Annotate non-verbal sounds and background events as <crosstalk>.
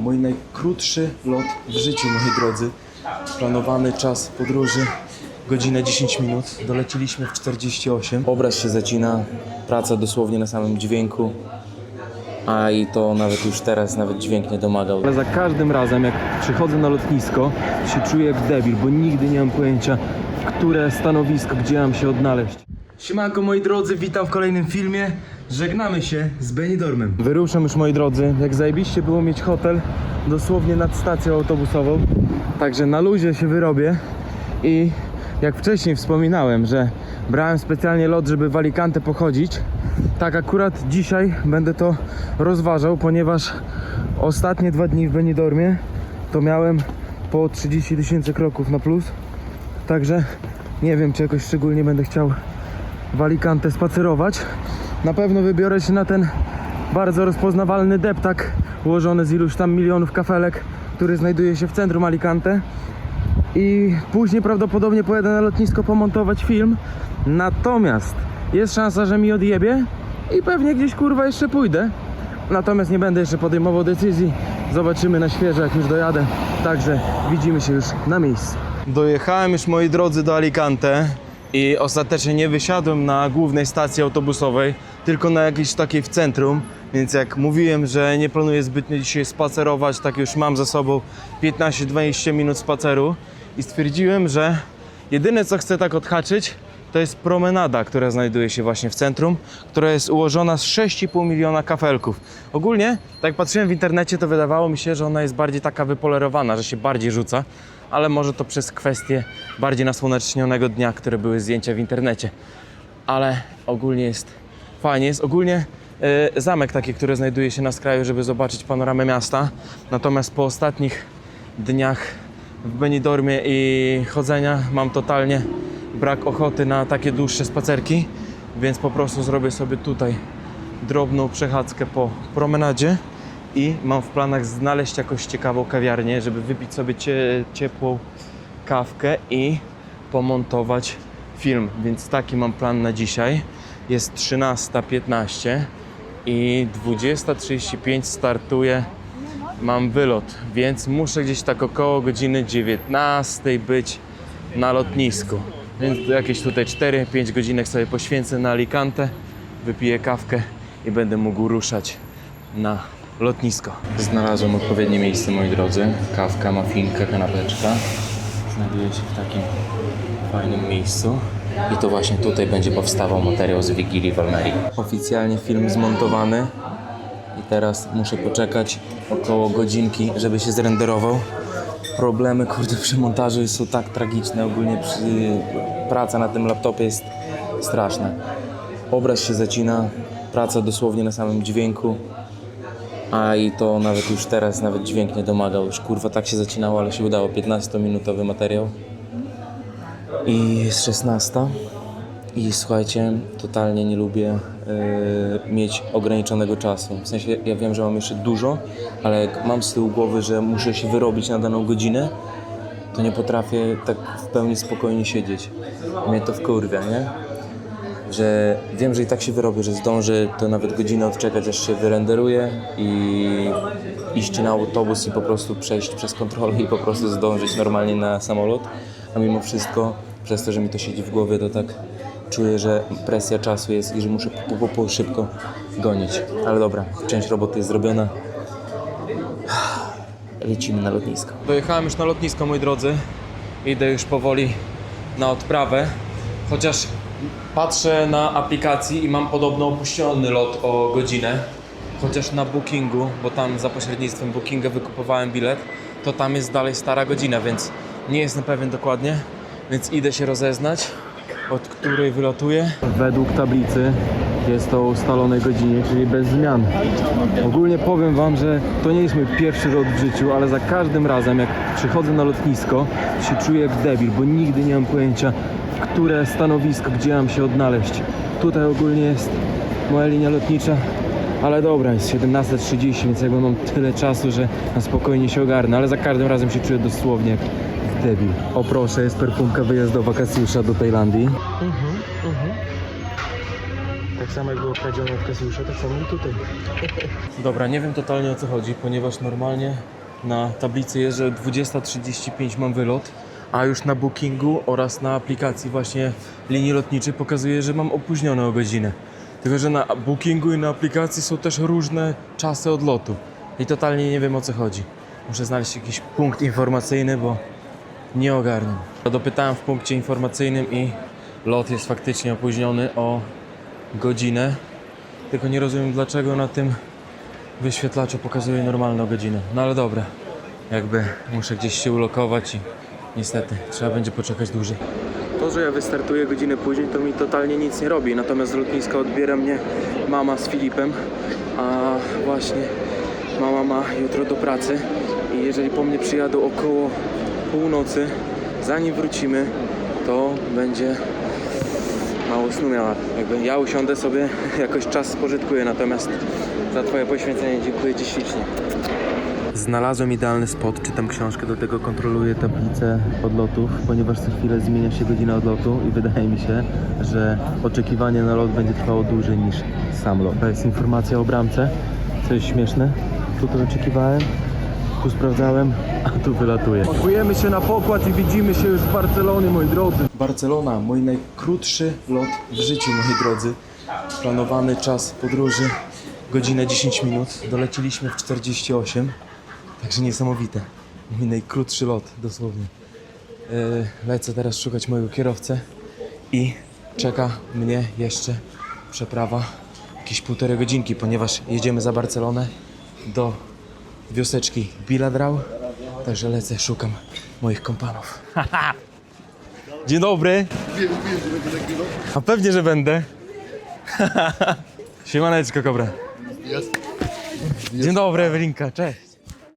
Mój najkrótszy lot w życiu, moi drodzy. Planowany czas podróży godzinę 10 minut. Doleciliśmy w 48. Obraz się zacina, praca dosłownie na samym dźwięku. A i to nawet już teraz nawet dźwięk nie domagał. Ale za każdym razem, jak przychodzę na lotnisko, się czuję jak debil, bo nigdy nie mam pojęcia, które stanowisko, gdzie mam się odnaleźć. Siemanko moi drodzy, witam w kolejnym filmie. Żegnamy się z Benidormem. Wyruszam już, moi drodzy. Jak zajebiście było mieć hotel dosłownie nad stacją autobusową. Także na luzie się wyrobię. I jak wcześniej wspominałem, że brałem specjalnie lot, żeby w Alicante pochodzić, tak akurat dzisiaj będę to rozważał, ponieważ ostatnie dwa dni w Benidormie to miałem po 30 tysięcy kroków na plus. Także nie wiem, czy jakoś szczególnie będę chciał w Alicante spacerować. Na pewno wybiorę się na ten bardzo rozpoznawalny deptak ułożony z iluś tam milionów kafelek, który znajduje się w centrum Alicante. I później prawdopodobnie pojadę na lotnisko pomontować film. Natomiast jest szansa, że mi odjebie i pewnie gdzieś kurwa jeszcze pójdę. Natomiast nie będę jeszcze podejmował decyzji. Zobaczymy na świeżo, jak już dojadę. Także widzimy się już na miejscu. Dojechałem już moi drodzy do Alicante i ostatecznie nie wysiadłem na głównej stacji autobusowej, tylko na jakiejś takiej w centrum. Więc jak mówiłem, że nie planuję zbytnio dzisiaj spacerować, tak już mam za sobą 15-20 minut spaceru i stwierdziłem, że jedyne co chcę tak odhaczyć, to jest promenada, która znajduje się właśnie w centrum, która jest ułożona z 6,5 miliona kafelków. Ogólnie, tak jak patrzyłem w internecie, to wydawało mi się, że ona jest bardziej taka wypolerowana, że się bardziej rzuca, ale może to przez kwestię bardziej nasłonecznionego dnia, które były zdjęcia w internecie. Ale ogólnie jest fajnie, jest ogólnie e, zamek taki, który znajduje się na skraju, żeby zobaczyć panoramę miasta. Natomiast po ostatnich dniach w Benidormie i chodzenia mam totalnie brak ochoty na takie dłuższe spacerki, więc po prostu zrobię sobie tutaj drobną przechadzkę po promenadzie i mam w planach znaleźć jakąś ciekawą kawiarnię, żeby wypić sobie cie, ciepłą kawkę i pomontować film, więc taki mam plan na dzisiaj. Jest 13.15 i 20.35 startuje mam wylot, więc muszę gdzieś tak około godziny 19 być na lotnisku. Więc jakieś tutaj 4-5 godzinek sobie poświęcę na Alicante, wypiję kawkę i będę mógł ruszać na lotnisko. Znalazłem odpowiednie miejsce, moi drodzy. Kawka, mafinka, kanapeczka. Znajduje się w takim fajnym miejscu. I to właśnie tutaj będzie powstawał materiał z Wigilii w Almerii. Oficjalnie film zmontowany. I teraz muszę poczekać około godzinki, żeby się zrenderował. Problemy, kurde, przy montażu są tak tragiczne. Ogólnie przy... praca na tym laptopie jest straszna. Obraz się zacina, praca dosłownie na samym dźwięku. A i to nawet już teraz nawet dźwięk nie domagał. Już kurwa tak się zacinało, ale się udało. 15-minutowy materiał. I jest 16. I słuchajcie, totalnie nie lubię e, mieć ograniczonego czasu. W sensie ja wiem, że mam jeszcze dużo, ale jak mam z tyłu głowy, że muszę się wyrobić na daną godzinę, to nie potrafię tak w pełni spokojnie siedzieć. Mnie to wkurwia, nie? Że wiem, że i tak się wyrobię, że zdążę to nawet godzinę odczekać, aż się wyrenderuje i iść na autobus i po prostu przejść przez kontrolę i po prostu zdążyć normalnie na samolot, a mimo wszystko przez to, że mi to siedzi w głowie, to tak czuję, że presja czasu jest i że muszę po, po, po szybko gonić. Ale dobra, część roboty jest zrobiona. <sighs> Lecimy na lotnisko. Dojechałem już na lotnisko, moi drodzy. Idę już powoli na odprawę. Chociaż patrzę na aplikacji i mam podobno opuszczony lot o godzinę. Chociaż na bookingu, bo tam za pośrednictwem bookinga wykupowałem bilet, to tam jest dalej stara godzina, więc nie jestem pewien dokładnie. Więc idę się rozeznać, od której wylotuję. Według tablicy jest to o ustalonej godzinie, czyli bez zmian. Ogólnie powiem Wam, że to nie jest mój pierwszy lot w życiu, ale za każdym razem jak przychodzę na lotnisko, się czuję jak debil, bo nigdy nie mam pojęcia, które stanowisko, gdzie mam się odnaleźć. Tutaj ogólnie jest moja linia lotnicza, ale dobra, jest 17.30, więc jakby mam tyle czasu, że na spokojnie się ogarnę, ale za każdym razem się czuję dosłownie debil. O proszę, jest perfumka wyjazdowa Kasiusza do Tajlandii. Tak Tak samo jak było kradzione w Kasiusza, tak samo i tutaj. <laughs> Dobra, nie wiem totalnie o co chodzi, ponieważ normalnie na tablicy jest, że 20.35 mam wylot, a już na bookingu oraz na aplikacji właśnie linii lotniczej pokazuje, że mam opóźnione o godzinę. Tylko, że na bookingu i na aplikacji są też różne czasy odlotu. I totalnie nie wiem o co chodzi. Muszę znaleźć jakiś punkt informacyjny, bo nie ogarnę. Dopytałem w punkcie informacyjnym i lot jest faktycznie opóźniony o godzinę. Tylko nie rozumiem dlaczego na tym wyświetlaczu pokazuje normalną godzinę. No ale dobra, jakby muszę gdzieś się ulokować i niestety trzeba będzie poczekać dłużej. To, że ja wystartuję godzinę później, to mi totalnie nic nie robi. Natomiast z lotniska odbiera mnie mama z Filipem, a właśnie mama ma jutro do pracy i jeżeli po mnie przyjadą około północy, zanim wrócimy, to będzie mało snu miała. Jakby ja usiądę sobie, <laughs> jakoś czas spożytkuję, natomiast za Twoje poświęcenie dziękuję Ci ślicznie. Znalazłem idealny spot, czytam książkę, do tego kontroluję tablicę odlotów, ponieważ co chwilę zmienia się godzina odlotu i wydaje mi się, że oczekiwanie na lot będzie trwało dłużej niż sam lot. To jest informacja o bramce, co jest śmieszne. Tutaj oczekiwałem, sprawdzałem, a tu wylatuję. Pakujemy się na pokład i widzimy się już w Barcelonie, moi drodzy. Barcelona, mój najkrótszy lot w życiu, moi drodzy. Planowany czas podróży, godzinę 10 minut. Doleciliśmy w 48, także niesamowite. Mój najkrótszy lot, dosłownie. Yy, lecę teraz szukać mojego kierowcę i czeka mnie jeszcze przeprawa jakieś półtorej godzinki, ponieważ jedziemy za Barcelonę do wioseczki Biladrau. Także lecę, szukam moich kompanów. <laughs> Dzień dobry. A pewnie, że będę. <laughs> Siemaneczko, kobra. Dzień dobry, Ewelinka, cześć.